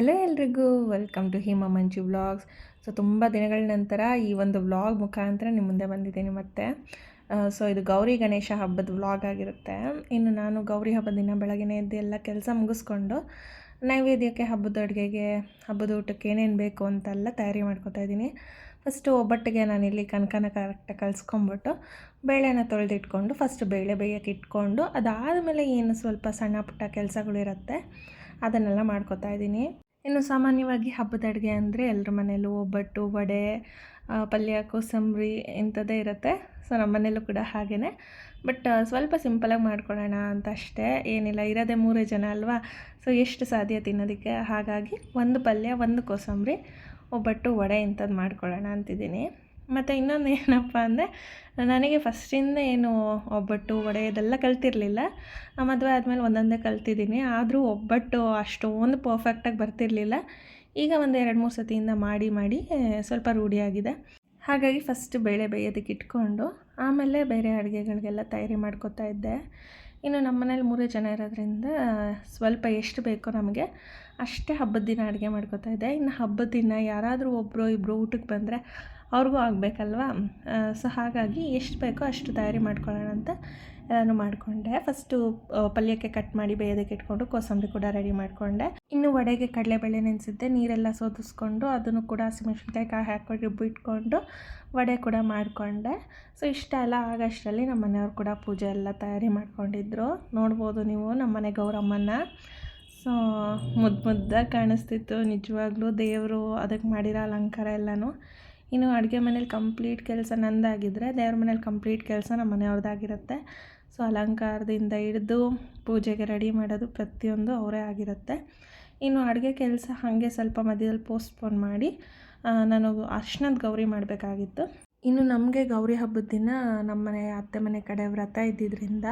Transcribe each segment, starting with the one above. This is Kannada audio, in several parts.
ಹೆಲೋ ಎಲ್ರಿಗೂ ವೆಲ್ಕಮ್ ಟು ಹಿಮ ಮಂಜು ವ್ಲಾಗ್ಸ್ ಸೊ ತುಂಬ ದಿನಗಳ ನಂತರ ಈ ಒಂದು ವ್ಲಾಗ್ ಮುಖಾಂತರ ನಿಮ್ಮ ಮುಂದೆ ಬಂದಿದ್ದೀನಿ ಮತ್ತೆ. ಸೊ ಇದು ಗೌರಿ ಗಣೇಶ ಹಬ್ಬದ ವ್ಲಾಗ್ ಆಗಿರುತ್ತೆ. ಇನ್ನು ನಾನು ಗೌರಿ ಹಬ್ಬದ ದಿನ ಬೆಳಗ್ಗೆನೇ ಎದ್ದು ಎಲ್ಲ ಕೆಲಸ ಮುಗಿಸ್ಕೊಂಡು ನೈವೇದ್ಯಕ್ಕೆ ಹಬ್ಬದ ಅಡುಗೆಗೆ, ಹಬ್ಬದ ಊಟಕ್ಕೆ ಏನೇನು ಬೇಕು ಅಂತೆಲ್ಲ ತಯಾರಿ ಮಾಡ್ಕೊತಾ ಇದ್ದೀನಿ. ಫಸ್ಟು ಒಬ್ಬಟ್ಟಿಗೆ ಇಲ್ಲಿ ಕನಕನ ಕರೆಕ್ಟಾಗಿ ಕಲಿಸ್ಕೊಂಬಿಟ್ಟು ಬೇಳೆನ ತೊಳೆದಿಟ್ಕೊಂಡು ಫಸ್ಟ್ ಬೇಳೆ ಬೇಯಕ್ಕೆ ಇಟ್ಕೊಂಡು ಅದಾದಮೇಲೆ ಏನು ಸ್ವಲ್ಪ ಸಣ್ಣ ಪುಟ್ಟ ಕೆಲಸಗಳಿರುತ್ತೆ ಅದನ್ನೆಲ್ಲ ಮಾಡ್ಕೊತಾ ಇದ್ದೀನಿ. ಇನ್ನು ಸಾಮಾನ್ಯವಾಗಿ ಹಬ್ಬದ ಅಡುಗೆ ಅಂದರೆ ಎಲ್ಲರ ಮನೆಯಲ್ಲೂ ಒಬ್ಬಟ್ಟು, ವಡೆ ಪಲ್ಯ, ಕೋಸಂಬರಿ ಇಂಥದ್ದೇ ಇರುತ್ತೆ. ಸೊ ನಮ್ಮ ಮನೇಲೂ ಕೂಡ ಹಾಗೆಯೇ ಬಟ್ ಸ್ವಲ್ಪ ಸಿಂಪಲಾಗಿ ಮಾಡ್ಕೊಳ್ಳೋಣ ಅಂತ ಅಷ್ಟೇ. ಏನಿಲ್ಲ, ಇರೋದೇ ಮೂರೇ ಜನ ಅಲ್ವಾ? ಸೊ ಎಷ್ಟು ಸಾಧ್ಯ ತಿನ್ನೋದಕ್ಕೆ? ಹಾಗಾಗಿ ಒಂದು ಪಲ್ಯ, ಒಂದು ಕೋಸಂಬರಿ, ಒಬ್ಬಟ್ಟು, ವಡೆ ಇಂಥದ್ದು ಮಾಡ್ಕೊಳ್ಳೋಣ ಅಂತಿದ್ದೀನಿ. ಮತ್ತು ಇನ್ನೊಂದು ಏನಪ್ಪ ಅಂದರೆ, ನನಗೆ ಫಸ್ಟಿಂದ ಏನು ಒಬ್ಬಟ್ಟು, ವಡೆ ಇದೆಲ್ಲ ಕಲ್ತಿರಲಿಲ್ಲ. ಮದುವೆ ಆದಮೇಲೆ ಒಂದೊಂದೇ ಕಲ್ತಿದ್ದೀನಿ. ಆದರೂ ಒಬ್ಬಟ್ಟು ಅಷ್ಟೊಂದು ಪರ್ಫೆಕ್ಟಾಗಿ ಬರ್ತಿರಲಿಲ್ಲ. ಈಗ ಒಂದು ಎರಡು ಮೂರು ಸತಿಯಿಂದ ಮಾಡಿ ಮಾಡಿ ಸ್ವಲ್ಪ ರೂಢಿಯಾಗಿದೆ ಹಾಗಾಗಿ ಫಸ್ಟ್ ಬೇಳೆ ಬೇಯೋದಕ್ಕೆ ಇಟ್ಕೊಂಡು, ಆಮೇಲೆ ಬೇರೆ ಅಡುಗೆಗಳಿಗೆಲ್ಲ ತಯಾರಿ ಮಾಡ್ಕೊತಾ ಇದ್ದೆ. ಇನ್ನು ನಮ್ಮ ಮನೇಲಿ ಮೂರೇ ಜನ ಇರೋದ್ರಿಂದ ಸ್ವಲ್ಪ ಎಷ್ಟು ಬೇಕೋ ನಮಗೆ ಅಷ್ಟೇ ಹಬ್ಬದ ದಿನ ಅಡುಗೆ ಮಾಡ್ಕೋತಾ ಇದ್ದೆ. ಇನ್ನು ಹಬ್ಬದ ದಿನ ಯಾರಾದರೂ ಒಬ್ಬರು ಇಬ್ಬರು ಊಟಕ್ಕೆ ಬಂದರೆ ಅವ್ರಿಗೂ ಆಗಬೇಕಲ್ವಾ? ಸೊ ಹಾಗಾಗಿ ಎಷ್ಟು ಬೇಕೋ ಅಷ್ಟು ತಯಾರಿ ಮಾಡ್ಕೊಳ್ಳೋಣ ಅಂತ ಎಲ್ಲನೂ ಮಾಡಿಕೊಂಡೆ. ಫಸ್ಟು ಪಲ್ಯಕ್ಕೆ ಕಟ್ ಮಾಡಿ ಬೇಯೋದಕ್ಕೆ ಇಟ್ಕೊಂಡು ಕೋಸಂಬರಿ ಕೂಡ ರೆಡಿ ಮಾಡಿಕೊಂಡೆ. ಇನ್ನು ವಡೆಗೆ ಕಡಲೆಬೇಳೆ ನೆನೆಸಿದ್ದೆ. ನೀರೆಲ್ಲ ಸೋದಿಸ್ಕೊಂಡು ಅದನ್ನು ಕೂಡ ಹಸಿಮೆಣ್ಸಿನ್ಕಾಯಿ ಕಾಯಿ ಹಾಕೊಂಡು ರುಬ್ಬಿಟ್ಕೊಂಡು ವಡೆ ಕೂಡ ಮಾಡಿಕೊಂಡೆ. ಸೊ ಇಷ್ಟ ಎಲ್ಲ ಆಗಷ್ಟರಲ್ಲಿ ನಮ್ಮ ಮನೆಯವ್ರು ಕೂಡ ಪೂಜೆ ಎಲ್ಲ ತಯಾರಿ ಮಾಡ್ಕೊಂಡಿದ್ರು. ನೋಡ್ಬೋದು ನೀವು ನಮ್ಮ ಮನೆ ಗೌರಮ್ಮನ ಸೊ ಮುದ್ದು ಮುದ್ದಾಗಿ ಕಾಣಿಸ್ತಿತ್ತು ನಿಜವಾಗ್ಲೂ ದೇವರು ಅದಕ್ಕೆ ಮಾಡಿರೋ ಅಲಂಕಾರ ಎಲ್ಲನೂ. ಇನ್ನು ಅಡುಗೆ ಮನೇಲಿ ಕಂಪ್ಲೀಟ್ ಕೆಲಸ ನಂದಾಗಿದ್ದರೆ ದೇವ್ರ ಮನೇಲಿ ಕಂಪ್ಲೀಟ್ ಕೆಲಸ ನಮ್ಮ ಮನೆಯವ್ರದ್ದಾಗಿರುತ್ತೆ ಸೊ ಅಲಂಕಾರದಿಂದ ಹಿಡಿದು ಪೂಜೆಗೆ ರೆಡಿ ಮಾಡೋದು ಪ್ರತಿಯೊಂದು ಅವರೇ ಆಗಿರುತ್ತೆ. ಇನ್ನು ಅಡುಗೆ ಕೆಲಸ ಹಾಗೆ ಸ್ವಲ್ಪ ಮಧ್ಯದಲ್ಲಿ ಪೋಸ್ಟ್ಪೋನ್ ಮಾಡಿ ನಾನು ಅರ್ಶನದ ಗೌರಿ ಮಾಡಬೇಕಾಗಿತ್ತು. ಇನ್ನು ನಮಗೆ ಗೌರಿ ಹಬ್ಬದ ದಿನ ನಮ್ಮ ಮನೆ, ಅತ್ತೆ ಮನೆ ಕಡೆ ವ್ರತ ಇದ್ದಿದ್ದರಿಂದ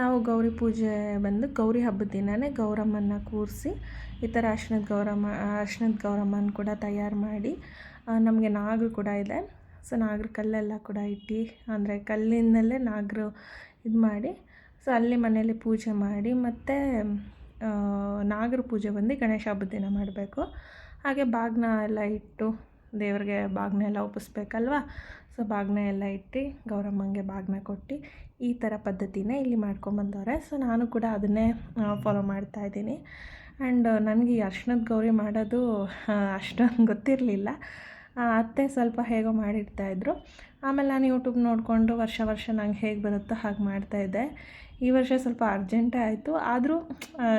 ನಾವು ಗೌರಿ ಪೂಜೆ ಬಂದು ಗೌರಿ ಹಬ್ಬದ ದಿನವೇ ಗೌರಮ್ಮನ ಕೂರಿಸಿ, ಈ ಥರ ಅರ್ಶನದ ಗೌರಮ್ಮ, ಅರ್ಶನದ ಗೌರಮ್ಮನ ಕೂಡ ತಯಾರು ಮಾಡಿ ನಮಗೆ ನಾಗರು ಕೂಡ ಇದೆ. ಸೊ ನಾಗರ ಕಲ್ಲೆಲ್ಲ ಕೂಡ ಇಟ್ಟು, ಅಂದರೆ ಕಲ್ಲಿನಲ್ಲೇ ನಾಗರು ಇದು ಮಾಡಿ ಸೊ ಅಲ್ಲಿ ಮನೇಲಿ ಪೂಜೆ ಮಾಡಿ, ಮತ್ತು ನಾಗರ ಪೂಜೆ ಬಂದು ಗಣೇಶ ಹಬ್ಬದ ದಿನ ಮಾಡಬೇಕು. ಹಾಗೆ ಬಾಗ್ನ ಎಲ್ಲ ಇಟ್ಟು, ದೇವರಿಗೆ ಬಾಗ್ನ ಎಲ್ಲ ಒಪ್ಪಿಸ್ಬೇಕಲ್ವ? ಸೊ ಬಾಗ್ನ ಎಲ್ಲ ಇಟ್ಟು, ಗೌರಮ್ಮಂಗೆ ಬಾಗ್ನ ಕೊಟ್ಟು, ಈ ಥರ ಪದ್ಧತಿನ ಇಲ್ಲಿ ಮಾಡ್ಕೊಂಬಂದವ್ರೆ ಸೊ ನಾನು ಕೂಡ ಅದನ್ನೇ ಫಾಲೋ ಮಾಡ್ತಾ ಇದ್ದೀನಿ. ಆ್ಯಂಡ್ ನನಗೆ ಈ ಅರ್ಶಿನದ ಗೌರಿ ಮಾಡೋದು ಅಷ್ಟೊಂದು ಗೊತ್ತಿರಲಿಲ್ಲ. ಅತ್ತೆ ಸ್ವಲ್ಪ ಹೇಗೋ ಮಾಡಿಡ್ತಾಯಿದ್ರು ಆಮೇಲೆ ನಾನು ಯೂಟ್ಯೂಬ್ ನೋಡಿಕೊಂಡು ವರ್ಷ ವರ್ಷ ನಂಗೆ ಹೇಗೆ ಬರುತ್ತೋ ಹಾಗೆ ಮಾಡ್ತಾಯಿದ್ದೆ ಈ ವರ್ಷ ಸ್ವಲ್ಪ ಅರ್ಜೆಂಟೇ ಆಯಿತು. ಆದರೂ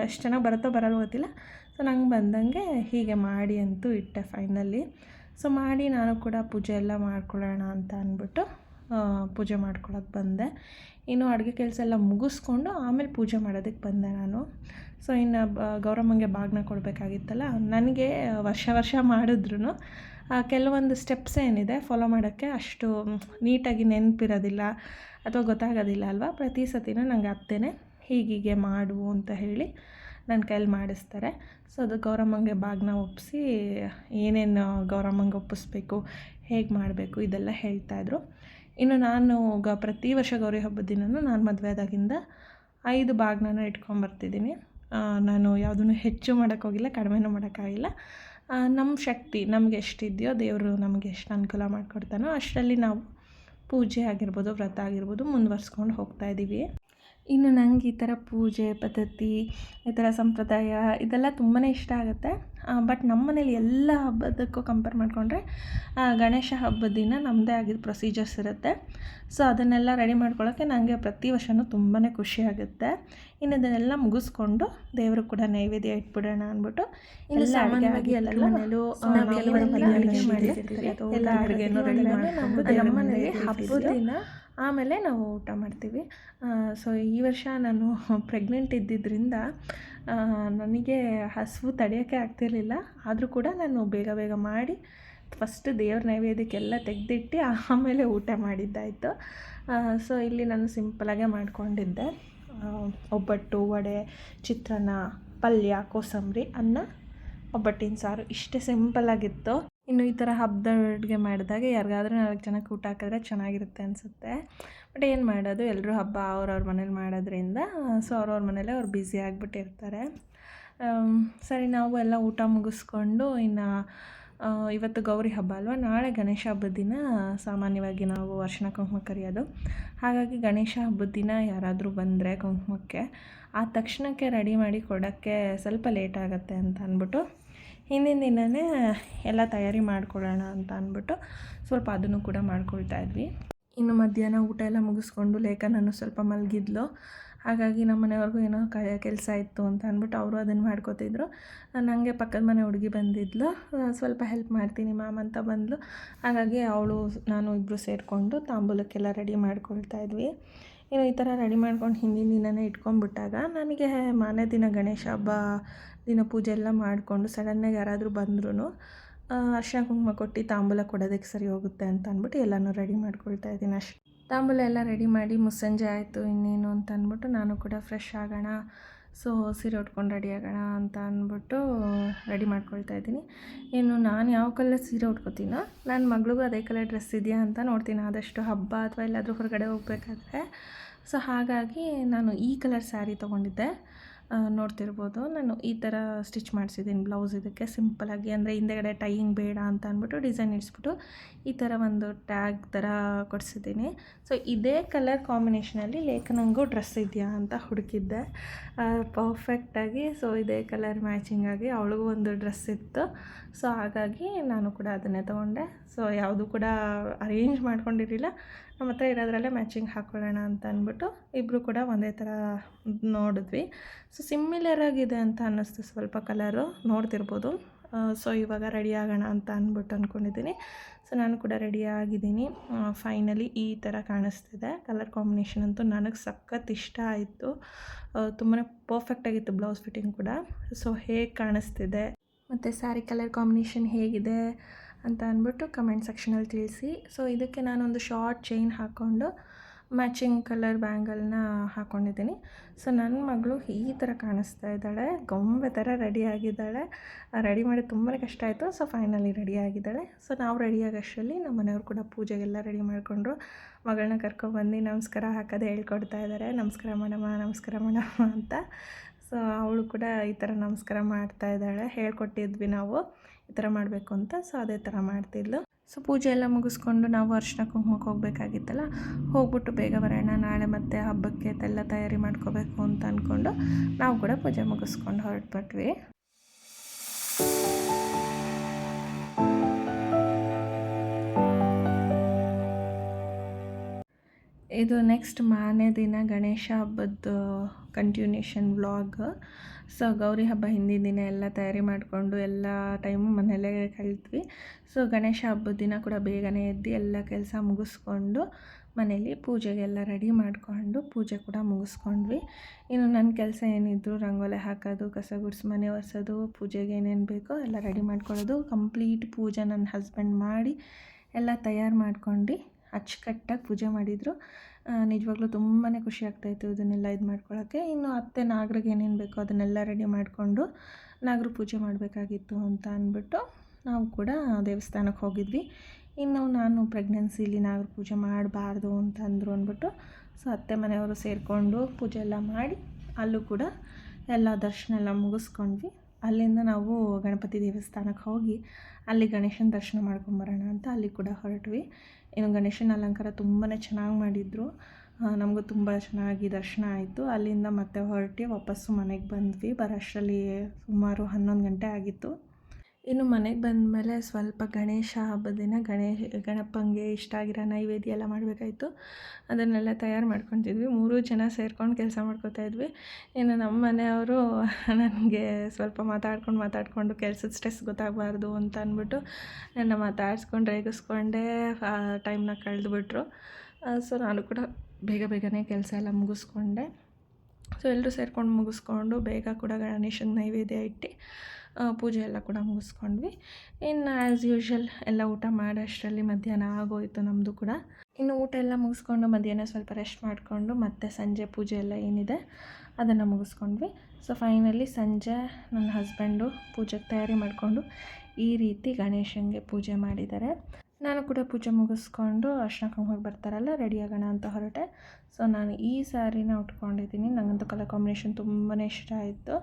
ಎಷ್ಟು ಚೆನ್ನಾಗಿ ಬರುತ್ತೋ ಬರಲ್ಲ ಗೊತ್ತಿಲ್ಲ. ಸೊ ನಂಗೆ ಬಂದಂಗೆ ಹೀಗೆ ಮಾಡಿ ಅಂತೂ ಇಟ್ಟೆ ಫೈನಲಿ ಸೊ ಮಾಡಿ ನಾನು ಕೂಡ ಪೂಜೆ ಎಲ್ಲ ಮಾಡ್ಕೊಳ್ಳೋಣ ಅಂತ ಅಂದ್ಬಿಟ್ಟು ಪೂಜೆ ಮಾಡ್ಕೊಳಕ್ಕೆ ಬಂದೆ. ಇನ್ನು ಅಡುಗೆ ಕೆಲಸ ಎಲ್ಲ ಮುಗಿಸ್ಕೊಂಡು ಆಮೇಲೆ ಪೂಜೆ ಮಾಡೋದಕ್ಕೆ ಬಂದೆ ನಾನು. ಸೊ ಇನ್ನು ಗೌರಮ್ಮಂಗೆ ಬಾಗ್ನ ಕೊಡಬೇಕಾಗಿತ್ತಲ್ಲ, ನನಗೆ ವರ್ಷ ವರ್ಷ ಮಾಡಿದ್ರು ಕೆಲವೊಂದು ಸ್ಟೆಪ್ಸ್ ಏನಿದೆ ಫಾಲೋ ಮಾಡೋಕ್ಕೆ ಅಷ್ಟು ನೀಟಾಗಿ ನೆನಪಿರೋದಿಲ್ಲ ಅಥವಾ ಗೊತ್ತಾಗೋದಿಲ್ಲ ಅಲ್ವಾ? ಪ್ರತಿ ಸತಿನೂ ನಂಗೆ ಅತ್ತೇನೆ ಹೀಗೀಗೆ ಮಾಡು ಅಂತ ಹೇಳಿ ನನ್ನ ಕೈಯಲ್ಲಿ ಮಾಡಿಸ್ತಾರೆ. ಸೊ ಅದು ಗೌರಮ್ಮಂಗೆ ಬಾಗ್ನ ಒಪ್ಪಿಸಿ ಏನೇನು ಗೌರಮ್ಮಂಗೆ ಒಪ್ಪಿಸ್ಬೇಕು, ಹೇಗೆ ಮಾಡಬೇಕು ಇದೆಲ್ಲ ಹೇಳ್ತಾಯಿದ್ರು ಇನ್ನು ನಾನು ಗ, ಪ್ರತಿ ವರ್ಷ ಗೌರಿ ಹಬ್ಬದ ದಿನವೂ ನಾನು ಮದುವೆ ಆದಾಗಿಂದ ಐದು ಬಾಗ್ನ ಇಟ್ಕೊಂಬರ್ತಿದ್ದೀನಿ ನಾನು ಯಾವುದನ್ನು ಹೆಚ್ಚು ಮಾಡೋಕ್ಕೋಗಿಲ್ಲ ಕಡಿಮೆನೂ ಮಾಡೋಕ್ಕಾಗಿಲ್ಲ ನಮ್ಮ ಶಕ್ತಿ ನಮ್ಗೆ ಎಷ್ಟಿದೆಯೋ ದೇವರು ನಮಗೆ ಎಷ್ಟು ಅನುಕೂಲ ಮಾಡಿಕೊಡ್ತಾನೋ ಅಷ್ಟರಲ್ಲಿ ನಾವು ಪೂಜೆ ಆಗಿರ್ಬೋದು, ವ್ರತ ಆಗಿರ್ಬೋದು ಮುಂದುವರ್ಸ್ಕೊಂಡು ಹೋಗ್ತಾ ಇದ್ದೀವಿ ಇನ್ನು ನನಗೆ ಈ ಥರ ಪೂಜೆ, ಪದ್ಧತಿ, ಈ ಥರ ಸಂಪ್ರದಾಯ ಇದೆಲ್ಲ ತುಂಬಾ ಇಷ್ಟ ಆಗುತ್ತೆ. ಬಟ್ ನಮ್ಮ ಮನೇಲಿ ಎಲ್ಲ ಹಬ್ಬದಕ್ಕೂ ಕಂಪೇರ್ ಮಾಡಿಕೊಂಡ್ರೆ ಗಣೇಶ ಹಬ್ಬದ ದಿನ ನಮ್ಮದೇ ಆಗಿದ್ದ ಪ್ರೊಸೀಜರ್ಸ್ ಇರುತ್ತೆ. ಸೊ ಅದನ್ನೆಲ್ಲ ರೆಡಿ ಮಾಡ್ಕೊಳ್ಳೋಕ್ಕೆ ನನಗೆ ಪ್ರತಿ ವರ್ಷವೂ ತುಂಬಾ ಖುಷಿ ಆಗುತ್ತೆ. ಇನ್ನು ಇದನ್ನೆಲ್ಲ ಮುಗಿಸ್ಕೊಂಡು ದೇವರು ಕೂಡ ನೈವೇದ್ಯ ಇಟ್ಬಿಡೋಣ ಅಂದ್ಬಿಟ್ಟು ಮನೇಲೂ ಅಡುಗೆ ಎಲ್ಲ ಅಡುಗೆನೂ ರೆಡಿ ನಮ್ಮ ಮನೇಲಿ ಹಬ್ಬದ ದಿನ ಆಮೇಲೆ ನಾವು ಊಟ ಮಾಡ್ತೀವಿ. ಸೊ ಈ ವರ್ಷ ನಾನು ಪ್ರೆಗ್ನೆಂಟ್ ಇದ್ದಿದ್ದರಿಂದ ನನಗೆ ಹಸಿವು ತಡೆಯೋಕ್ಕೆ ಆಗ್ತಿರಲಿಲ್ಲ. ಆದರೂ ಕೂಡ ನಾನು ಬೇಗ ಬೇಗ ಮಾಡಿ ಫಸ್ಟ್ ದೇವ್ರ ನೈವೇದ್ಯಕ್ಕೆಲ್ಲ ತೆಗೆದಿಟ್ಟು ಆಮೇಲೆ ಊಟ ಮಾಡಿದ್ದಾಯಿತು. ಸೊ ಇಲ್ಲಿ ನಾನು ಸಿಂಪಲಾಗೆ ಮಾಡಿಕೊಂಡಿದ್ದೆ. ಒಬ್ಬಟ್ಟು, ವಡೆ, ಚಿತ್ರಾನ್ನ, ಪಲ್ಯ, ಕೋಸಂಬರಿ, ಅನ್ನ, ಒಬ್ಬಟ್ಟಿನ ಸಾರು, ಇಷ್ಟೇ ಸಿಂಪಲ್ಲಾಗಿತ್ತು ಇನ್ನು ಈ ಥರ ಹಬ್ಬದ ಅಡುಗೆ ಮಾಡಿದಾಗ ಯಾರಿಗಾದ್ರೂ ನಾಲ್ಕು ಜನಕ್ಕೆ ಊಟ ಹಾಕಿದ್ರೆ ಚೆನ್ನಾಗಿರುತ್ತೆ ಅನಿಸುತ್ತೆ. ಬಟ್ ಏನು ಮಾಡೋದು ಎಲ್ಲರೂ ಹಬ್ಬ ಅವ್ರವ್ರ ಮನೇಲಿ ಮಾಡೋದ್ರಿಂದ, ಸೊ ಅವ್ರವ್ರ ಮನೇಲೆ ಅವ್ರು ಬ್ಯುಸಿ ಆಗಿಬಿಟ್ಟಿರ್ತಾರೆ. ಸರಿ, ನಾವು ಎಲ್ಲ ಊಟ ಮುಗಿಸ್ಕೊಂಡು ಇನ್ನು ಇವತ್ತು ಗೌರಿ ಹಬ್ಬ ಅಲ್ವಾ? ನಾಳೆ ಗಣೇಶ ಹಬ್ಬದ ದಿನ ಸಾಮಾನ್ಯವಾಗಿ ನಾವು ಅರ್ಶಿನ ಕುಂಕುಮ ಕರೆಯೋದು. ಹಾಗಾಗಿ ಗಣೇಶ ಹಬ್ಬದ ದಿನ ಯಾರಾದರೂ ಬಂದರೆ ಕುಂಕುಮಕ್ಕೆ, ಆ ತಕ್ಷಣಕ್ಕೆ ರೆಡಿ ಮಾಡಿ ಕೊಡೋಕ್ಕೆ ಸ್ವಲ್ಪ ಲೇಟ್ ಆಗುತ್ತೆ ಅಂತ ಅಂದ್ಬಿಟ್ಟು ಹಿಂದಿನ ದಿನವೇ ಎಲ್ಲ ತಯಾರಿ ಮಾಡ್ಕೊಳ್ಳೋಣ ಅಂತ ಅಂದ್ಬಿಟ್ಟು ಸ್ವಲ್ಪ ಅದನ್ನು ಕೂಡ ಮಾಡ್ಕೊಳ್ತಾ ಇದ್ವಿ. ಇನ್ನು ಮಧ್ಯಾಹ್ನ ಊಟ ಎಲ್ಲ ಮುಗಿಸ್ಕೊಂಡು ಲೇಖನನ್ನು ಸ್ವಲ್ಪ ಮಲಗಿದ್ಲು. ಹಾಗಾಗಿ ನಮ್ಮ ಮನೆಯವ್ರಿಗೂ ಏನೋ ಕ, ಕೆಲಸ ಇತ್ತು ಅಂತ ಅಂದ್ಬಿಟ್ಟು ಅವರು ಅದನ್ನು ಮಾಡ್ಕೋತಿದ್ರು ನನಗೆ ಪಕ್ಕದ ಮನೆ ಹುಡುಗಿ ಬಂದಿದ್ಲು. ಸ್ವಲ್ಪ ಹೆಲ್ಪ್ ಮಾಡ್ತೀನಿ ಮ್ಯಾಮ್ ಅಂತ ಬಂದಳು ಹಾಗಾಗಿ ಅವಳು, ನಾನು ಇಬ್ಬರು ಸೇರಿಕೊಂಡು ತಾಂಬೂಲಕ್ಕೆಲ್ಲ ರೆಡಿ ಮಾಡ್ಕೊಳ್ತಾ ಇದ್ವಿ. ಇನ್ನು ಈ ಥರ ರೆಡಿ ಮಾಡ್ಕೊಂಡು ಹಿಂದಿನ ದಿನನೇ ಇಟ್ಕೊಂಡ್ಬಿಟ್ಟಾಗ ನನಗೆ ಮಾನೇ ದಿನ ಗಣೇಶ ಹಬ್ಬ ದಿನ ಪೂಜೆ ಎಲ್ಲ ಮಾಡಿಕೊಂಡು ಸಡನ್ನಾಗಿ ಯಾರಾದರೂ ಬಂದ್ರೂ ಅರ್ಶಿನ ಕುಂಕುಮ ಕೊಟ್ಟು ತಾಂಬೂಲ ಕೊಡೋದಕ್ಕೆ ಸರಿ ಹೋಗುತ್ತೆ ಅಂತ ಅಂದ್ಬಿಟ್ಟು ಎಲ್ಲನೂ ರೆಡಿ ಮಾಡ್ಕೊಳ್ತಾ ಇದ್ದೀನಿ. ಅಷ್ಟೇ ತಾಂಬೂಲ ಎಲ್ಲ ರೆಡಿ ಮಾಡಿ ಮುಸ್ಸಂಜೆ ಆಯಿತು, ಇನ್ನೇನು ಅಂತ ಅಂದ್ಬಿಟ್ಟು ನಾನು ಕೂಡ ಫ್ರೆಶ್ ಆಗೋಣ, ಸೊ ಸೀರೆ ಉಟ್ಕೊಂಡು ರೆಡಿ ಆಗೋಣ ಅಂತ ಅಂದ್ಬಿಟ್ಟು ರೆಡಿ ಮಾಡ್ಕೊಳ್ತಾ ಇದ್ದೀನಿ. ಇನ್ನು ನಾನು ಯಾವ ಕಲರ್ ಸೀರೆ ಉಟ್ಕೋತೀನೋ ನನ್ನ ಮಗಳಿಗೂ ಅದೇ ಕಲರ್ ಡ್ರೆಸ್ ಇದೆಯಾ ಅಂತ ನೋಡ್ತೀನಿ. ಆದಷ್ಟು ಹಬ್ಬ ಅಥವಾ ಎಲ್ಲಾದರೂ ಹೊರಗಡೆ ಹೋಗಬೇಕಾದ್ರೆ. ಸೊ ಹಾಗಾಗಿ ನಾನು ಈ ಕಲರ್ ಸ್ಯಾರಿ ತೊಗೊಂಡಿದ್ದೆ. ನೋಡ್ತಿರ್ಬೋದು. ನಾನು ಈ ಥರ ಸ್ಟಿಚ್ ಮಾಡಿಸಿದ್ದೀನಿ ಬ್ಲೌಸ್ ಇದಕ್ಕೆ. ಸಿಂಪಲಾಗಿ ಅಂದರೆ ಹಿಂದೆಗಡೆ ಟೈಯಿಂಗ್ ಬೇಡ ಅಂತ ಅಂದ್ಬಿಟ್ಟು ಡಿಸೈನ್ ಇಡಿಸ್ಬಿಟ್ಟು ಈ ಥರ ಒಂದು ಟ್ಯಾಗ್ ಥರ ಕೊಡಿಸಿದ್ದೀನಿ ಸೊ ಇದೇ ಕಲರ್ ಕಾಂಬಿನೇಷನಲ್ಲಿ ಲೇಖನಂಗೂ ಡ್ರೆಸ್ ಇದೆಯಾ ಅಂತ ಹುಡುಕಿದ್ದೆ. ಪರ್ಫೆಕ್ಟಾಗಿ ಸೊ ಇದೇ ಕಲರ್ ಮ್ಯಾಚಿಂಗಾಗಿ ಅವಳಿಗೂ ಒಂದು ಡ್ರೆಸ್ ಇತ್ತು. ಸೊ ಹಾಗಾಗಿ ನಾನು ಕೂಡ ಅದನ್ನೇ ತೊಗೊಂಡೆ. ಸೊ ಯಾವುದು ಕೂಡ ಅರೇಂಜ್ ಮಾಡ್ಕೊಂಡಿರಲಿಲ್ಲ. ನಮ್ಮ ಹತ್ರ ಇರೋದ್ರಲ್ಲೇ ಮ್ಯಾಚಿಂಗ್ ಹಾಕ್ಕೊಳ್ಳೋಣ ಅಂತ ಅಂದ್ಬಿಟ್ಟು ಇಬ್ಬರು ಕೂಡ ಒಂದೇ ಥರ ನೋಡಿದ್ವಿ. ಸೊ ಸಿಮಿಲರ್ ಆಗಿದೆ ಅಂತ ಅನ್ನಿಸ್ತು ಸ್ವಲ್ಪ ಕಲರು ನೋಡ್ತಿರ್ಬೋದು. ಸೊ ಇವಾಗ ರೆಡಿ ಆಗೋಣ ಅಂತ ಅಂದ್ಬಿಟ್ಟು ಅಂದ್ಕೊಂಡಿದ್ದೀನಿ ಸೊ ನಾನು ಕೂಡ ರೆಡಿ ಆಗಿದ್ದೀನಿ. ಫೈನಲಿ ಈ ಥರ ಕಾಣಿಸ್ತಿದೆ. ಕಲರ್ ಕಾಂಬಿನೇಷನ್ ಅಂತೂ ನನಗೆ ಸಖತ್ ಇಷ್ಟ ಆಯಿತು. ತುಂಬಾ ಪರ್ಫೆಕ್ಟಾಗಿತ್ತು ಬ್ಲೌಸ್ ಫಿಟ್ಟಿಂಗ್ ಕೂಡ. ಸೊ ಹೇಗೆ ಕಾಣಿಸ್ತಿದೆ? ಮತ್ತು ಸ್ಯಾರಿ ಕಲರ್ ಕಾಂಬಿನೇಷನ್ ಹೇಗಿದೆ? ಅಂತ ಅಂದ್ಬಿಟ್ಟು ಕಮೆಂಟ್ ಸೆಕ್ಷನಲ್ಲಿ ತಿಳಿಸಿ. ಸೊ ಇದಕ್ಕೆ ನಾನೊಂದು ಶಾರ್ಟ್ ಚೈನ್ ಹಾಕ್ಕೊಂಡು ಮ್ಯಾಚಿಂಗ್ ಕಲರ್ ಬ್ಯಾಂಗಲ್ನ ಹಾಕ್ಕೊಂಡಿದ್ದೀನಿ ಸೊ ನನ್ನ ಮಗಳು ಈ ಥರ ಕಾಣಿಸ್ತಾ ಇದ್ದಾಳೆ. ಗೊಂಬೆ ಥರ ರೆಡಿ ಆಗಿದ್ದಾಳೆ. ರೆಡಿ ಮಾಡಿ ತುಂಬಾ ಕಷ್ಟ ಆಯಿತು. ಸೊ ಫೈನಲಿ ರೆಡಿ ಆಗಿದ್ದಾಳೆ. ಸೊ ನಾವು ರೆಡಿ ಆಗೋಷ್ಟರಲ್ಲಿ ನಮ್ಮ ಮನೆಯವರು ಕೂಡ ಪೂಜೆಗೆಲ್ಲ ರೆಡಿ ಮಾಡಿಕೊಂಡ್ರು. ಮಗಳನ್ನ ಕರ್ಕೊಬಂದು ನಮಸ್ಕಾರ ಹಾಕೋದು ಹೇಳ್ಕೊಡ್ತಾ ಇದ್ದಾರೆ. ನಮಸ್ಕಾರ ಮಾಡಮ್ಮ ನಮಸ್ಕಾರ ಮಾಡಮ್ಮ ಅಂತ. ಸೊ ಅವಳು ಕೂಡ ಈ ಥರ ನಮಸ್ಕಾರ ಮಾಡ್ತಾ ಇದ್ದಾಳೆ. ಹೇಳ್ಕೊಟ್ಟಿದ್ವಿ ನಾವು. ಈ ಥರ ಮಾಡಬೇಕು ಅಂತ ಸೊ ಅದೇ ಥರ ಮಾಡ್ತಿದ್ಲು. ಸೊ ಪೂಜೆ ಎಲ್ಲ ಮುಗಿಸ್ಕೊಂಡು ನಾವು ಅರ್ಶಿನ ಕುಂಕುಮಕ್ಕೆ ಹೋಗಬೇಕಾಗಿತ್ತಲ್ಲ, ಹೋಗ್ಬಿಟ್ಟು ಬೇಗ ಬರೋಣ ನಾಳೆ ಮತ್ತೆ ಹಬ್ಬಕ್ಕೆ ಎಲ್ಲ ತಯಾರಿ ಮಾಡ್ಕೋಬೇಕು ಅಂತ ಅಂದ್ಕೊಂಡು ನಾವು ಕೂಡ ಪೂಜೆ ಮುಗಿಸ್ಕೊಂಡು ಹೊರಟ್ಬಿಟ್ವಿ. ಇದು ನೆಕ್ಸ್ಟ್ ಮಾರನೇ ದಿನ ಗಣೇಶ ಹಬ್ಬದ ಕಂಟಿನ್ಯೂಷನ್ ವ್ಲಾಗ್ ಸೊ ಗೌರಿ ಹಬ್ಬ ಹಿಂದಿನ ದಿನ ಎಲ್ಲ ತಯಾರಿ ಮಾಡಿಕೊಂಡು ಎಲ್ಲ ಟೈಮು ಮನೆಯಲ್ಲೇ ಕಳಿತ್ವಿ ಸೊ ಗಣೇಶ ಹಬ್ಬದ ದಿನ ಕೂಡ ಬೇಗನೆ ಎದ್ದು ಎಲ್ಲ ಕೆಲಸ ಮುಗಿಸ್ಕೊಂಡು ಮನೇಲಿ ಪೂಜೆಗೆಲ್ಲ ರೆಡಿ ಮಾಡಿಕೊಂಡು ಪೂಜೆ ಕೂಡ ಮುಗಿಸ್ಕೊಂಡ್ವಿ. ಇನ್ನು ನನ್ನ ಕೆಲಸ ಏನಿದ್ರು ರಂಗೋಲೆ ಹಾಕೋದು, ಕಸ ಗುಡಿಸಿ ಮನೆ ಒರೆಸೋದು, ಪೂಜೆಗೆ ಏನೇನು ಬೇಕೋ ಎಲ್ಲ ರೆಡಿ ಮಾಡ್ಕೊಳ್ಳೋದು. ಕಂಪ್ಲೀಟ್ ಪೂಜೆ ನನ್ನ ಹಸ್ಬೆಂಡ್ ಮಾಡಿ ಎಲ್ಲ ತಯಾರು ಮಾಡ್ಕೊಂಡು ಅಚ್ಚುಕಟ್ಟಾಗಿ ಪೂಜೆ ಮಾಡಿದರು. ನಿಜವಾಗ್ಲೂ ತುಂಬಾ ಖುಷಿ ಆಗ್ತಾಯಿತ್ತು ಇದನ್ನೆಲ್ಲ ಇದು ಮಾಡ್ಕೊಳ್ಳೋಕ್ಕೆ ಇನ್ನು ಅತ್ತೆ ನಾಗರಿಗೆ ಏನೇನು ಬೇಕೋ ಅದನ್ನೆಲ್ಲ ರೆಡಿ ಮಾಡಿಕೊಂಡು ನಾಗರ ಪೂಜೆ ಮಾಡಬೇಕಾಗಿತ್ತು ಅಂತ ಅಂದ್ಬಿಟ್ಟು ನಾವು ಕೂಡ ದೇವಸ್ಥಾನಕ್ಕೆ ಹೋಗಿದ್ವಿ. ಇನ್ನು ನಾನು ಪ್ರೆಗ್ನೆನ್ಸಿಲಿ ನಾಗರ ಪೂಜೆ ಮಾಡಬಾರ್ದು ಅಂತ ಅಂದರು ಅಂದ್ಬಿಟ್ಟು ಸೊ, ಅತ್ತೆ ಮನೆಯವರು ಸೇರಿಕೊಂಡು ಪೂಜೆ ಎಲ್ಲ ಮಾಡಿ ಅಲ್ಲೂ ಕೂಡ ಎಲ್ಲ ದರ್ಶನ ಎಲ್ಲ ಮುಗಿಸ್ಕೊಂಡ್ವಿ. ಅಲ್ಲಿಂದ ನಾವು ಗಣಪತಿ ದೇವಸ್ಥಾನಕ್ಕೆ ಹೋಗಿ ಅಲ್ಲಿ ಗಣೇಶನ ದರ್ಶನ ಮಾಡ್ಕೊಂಬರೋಣ ಅಂತ ಅಲ್ಲಿ ಕೂಡ ಹೊರಟ್ವಿ. ಇನ್ನು ಗಣೇಶನ ಅಲಂಕಾರ ತುಂಬಾ ಚೆನ್ನಾಗಿ ಮಾಡಿದರು. ನಮಗೂ ತುಂಬ ಚೆನ್ನಾಗಿ ದರ್ಶನ ಆಯಿತು. ಅಲ್ಲಿಂದ ಮತ್ತೆ ಹೊರಟಿ ವಾಪಸ್ಸು ಮನೆಗೆ ಬಂದ್ವಿ. ಬರೋಷ್ಟರಲ್ಲಿ ಸುಮಾರು ಹನ್ನೊಂದು ಗಂಟೆ ಆಗಿತ್ತು. ಇನ್ನು ಮನೆಗೆ ಬಂದಮೇಲೆ ಸ್ವಲ್ಪ ಗಣೇಶ ಹಬ್ಬದ ದಿನ ಗಣೇಶ, ಗಣಪಂಗೆ ಇಷ್ಟ ಆಗಿರೋ ನೈವೇದ್ಯ ಎಲ್ಲ ಮಾಡಬೇಕಾಯ್ತು. ಅದನ್ನೆಲ್ಲ ತಯಾರು ಮಾಡ್ಕೊತಿದ್ವಿ. ಮೂರು ಜನ ಸೇರ್ಕೊಂಡು ಕೆಲಸ ಮಾಡ್ಕೊತಾ ಇದ್ವಿ. ಇನ್ನು ನಮ್ಮ ಮನೆಯವರು ನನಗೆ ಸ್ವಲ್ಪ ಮಾತಾಡ್ಕೊಂಡು ಮಾತಾಡಿಕೊಂಡು ಕೆಲಸದ ಸ್ಟ್ರೆಸ್ ಗೊತ್ತಾಗಬಾರ್ದು ಅಂತ ಅಂದ್ಬಿಟ್ಟು ನನ್ನ ಮಾತಾಡಿಸ್ಕೊಂಡು ರೇಗಿಸ್ಕೊಂಡೇ ಟೈಮ್ನ ಕಳೆದುಬಿಟ್ರು. ಸೊ ನಾನು ಕೂಡ ಬೇಗ ಬೇಗನೆ ಕೆಲಸ ಎಲ್ಲ ಮುಗಿಸ್ಕೊಂಡೆ. ಸೊ ಎಲ್ಲರೂ ಸೇರ್ಕೊಂಡು ಮುಗಿಸ್ಕೊಂಡು ಬೇಗ ಕೂಡ ಗಣೇಶನ ನೈವೇದ್ಯ ಇಟ್ಟು ಪೂಜೆ ಎಲ್ಲ ಕೂಡ ಮುಗಿಸ್ಕೊಂಡ್ವಿ. ಇನ್ನು ಆ್ಯಸ್ ಯೂಶ್ವಲ್ ಎಲ್ಲ ಊಟ ಮಾಡೋಷ್ಟರಲ್ಲಿ ಮಧ್ಯಾಹ್ನ ಆಗೋಯಿತು ನಮ್ಮದು ಕೂಡ. ಇನ್ನು ಊಟ ಎಲ್ಲ ಮುಗಿಸ್ಕೊಂಡು ಮಧ್ಯಾಹ್ನ ಸ್ವಲ್ಪ ರೆಸ್ಟ್ ಮಾಡಿಕೊಂಡು ಮತ್ತೆ ಸಂಜೆ ಪೂಜೆ ಎಲ್ಲ ಏನಿದೆ ಅದನ್ನು ಮುಗಿಸ್ಕೊಂಡ್ವಿ. ಸೊ ಫೈನಲಿ ಸಂಜೆ ನನ್ನ ಹಸ್ಬೆಂಡು ಪೂಜೆಗೆ ತಯಾರಿ ಮಾಡಿಕೊಂಡು ಈ ರೀತಿ ಗಣೇಶನಿಗೆ ಪೂಜೆ ಮಾಡಿದ್ದಾರೆ. ನಾನು ಕೂಡ ಪೂಜೆ ಮುಗಿಸ್ಕೊಂಡು ಅರ್ಶನ ಹೋಗಿ ಬರ್ತಾರಲ್ಲ ರೆಡಿ ಆಗೋಣ ಅಂತ ಹೊರಟೆ. ಸೊ ನಾನು ಈ ಸ್ಯಾರಿನ ಉಟ್ಕೊಂಡಿದ್ದೀನಿ. ನನಗಂತೂ ಕಲರ್ ಕಾಂಬಿನೇಷನ್ ತುಂಬಾ ಇಷ್ಟ ಆಯಿತು.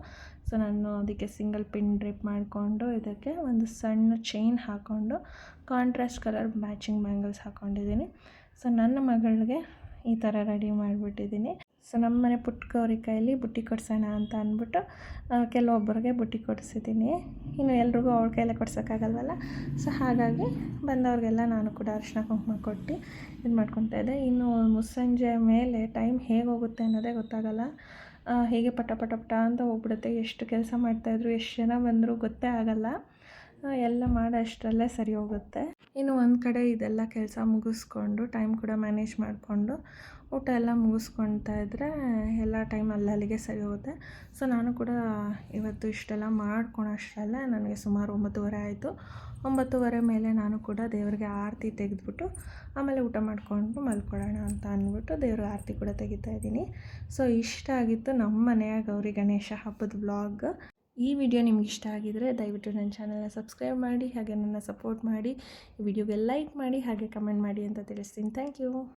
ಸೊ ನಾನು ಅದಕ್ಕೆ ಸಿಂಗಲ್ ಪಿನ್ ಡ್ರಿಪ್ ಮಾಡಿಕೊಂಡು ಇದಕ್ಕೆ ಒಂದು ಸಣ್ಣ ಚೈನ್ ಹಾಕ್ಕೊಂಡು ಕಾಂಟ್ರಾಸ್ಟ್ ಕಲರ್ ಮ್ಯಾಚಿಂಗ್ ಬ್ಯಾಂಗಲ್ಸ್ ಹಾಕ್ಕೊಂಡಿದ್ದೀನಿ ಸೊ ನನ್ನ ಮಗಳಿಗೆ ಈ ಥರ ರೆಡಿ ಮಾಡಿಬಿಟ್ಟಿದ್ದೀನಿ. ಸೊ ನಮ್ಮ ಮನೆ ಪುಟ್ಟ ಕೈಯಲ್ಲಿ ಬುಟ್ಟಿ ಕೊಡ್ಸೋಣ ಅಂತ ಅಂದ್ಬಿಟ್ಟು ಕೆಲವೊಬ್ಬರಿಗೆ ಬುಟ್ಟಿ ಕೊಡಿಸಿದ್ದೀನಿ. ಇನ್ನು ಎಲ್ರಿಗೂ ಅವ್ರ ಕೈಯಲ್ಲೇ ಕೊಡ್ಸೋಕ್ಕಾಗಲ್ವಲ್ಲ? ಸೊ ಹಾಗಾಗಿ ಬಂದವ್ರಿಗೆಲ್ಲ ನಾನು ಕೂಡ ಅರಿಶಿನ ಕುಂಕುಮ ಕೊಟ್ಟು ಇದು ಮಾಡ್ಕೊತಾ ಇದ್ದೆ. ಇನ್ನು ಮುಸ್ಸಂಜೆ ಮೇಲೆ ಟೈಮ್ ಹೇಗೆ ಹೋಗುತ್ತೆ ಅನ್ನೋದೇ ಗೊತ್ತಾಗಲ್ಲ. ಹೀಗೆ ಪಟ ಪಟ ಪಟ ಅಂತ ಹೋಗ್ಬಿಡುತ್ತೆ. ಎಷ್ಟು ಕೆಲಸ ಮಾಡ್ತಾಯಿದ್ರು ಎಷ್ಟು ಜನ ಬಂದರೂ ಗೊತ್ತೇ ಆಗಲ್ಲ. ಎಲ್ಲ ಮಾಡೋ ಅಷ್ಟರಲ್ಲೇ ಸರಿ ಹೋಗುತ್ತೆ. ಇನ್ನು ಒಂದು ಕಡೆ ಇದೆಲ್ಲ ಕೆಲಸ ಮುಗಿಸ್ಕೊಂಡು, ಟೈಮ್ ಕೂಡ ಮ್ಯಾನೇಜ್ ಮಾಡಿಕೊಂಡು ಊಟ ಎಲ್ಲ ಮುಗಿಸ್ಕೊಳ್ತಾ ಇದ್ದರೆ ಎಲ್ಲ ಟೈಮ್ ಅಲ್ಲಲ್ಲಿಗೆ ಸರಿ ಹೋಗುತ್ತೆ. ಸೊ ನಾನು ಕೂಡ ಇವತ್ತು ಇಷ್ಟೆಲ್ಲ ಮಾಡ್ಕೊಳೋಷ್ಟರಲ್ಲೇ ನನಗೆ ಸುಮಾರು ಒಂಬತ್ತುವರೆ ಆಯಿತು. ಒಂಬತ್ತುವರೆ ಮೇಲೆ ನಾನು ಕೂಡ ದೇವರಿಗೆ ಆರತಿ ತೆಗೆದ್ಬಿಟ್ಟು ಆಮೇಲೆ ಊಟ ಮಾಡಿಕೊಂಡು ಮಲ್ಕೊಳ್ಳೋಣ ಅಂತ ಅಂದ್ಬಿಟ್ಟು ದೇವ್ರ ಆರತಿ ಕೂಡ ತೆಗಿತಾ ಇದ್ದೀನಿ. ಸೊ ಇಷ್ಟ ಆಗಿತ್ತು ನಮ್ಮ ಮನೆಯ ಗೌರಿ ಗಣೇಶ ಹಬ್ಬದ ಬ್ಲಾಗ್ ಈ ವಿಡಿಯೋ ನಿಮ್ಗೆ ಇಷ್ಟ ಆಗಿದರೆ ದಯವಿಟ್ಟು ನನ್ನ ಚಾನಲ್ನ ಸಬ್ಸ್ಕ್ರೈಬ್ ಮಾಡಿ, ಹಾಗೆ ನನ್ನ ಸಪೋರ್ಟ್ ಮಾಡಿ ವಿಡಿಯೋಗೆ ಲೈಕ್ ಮಾಡಿ, ಹಾಗೆ ಕಮೆಂಟ್ ಮಾಡಿ ಅಂತ ತಿಳಿಸ್ತೀನಿ. Thank you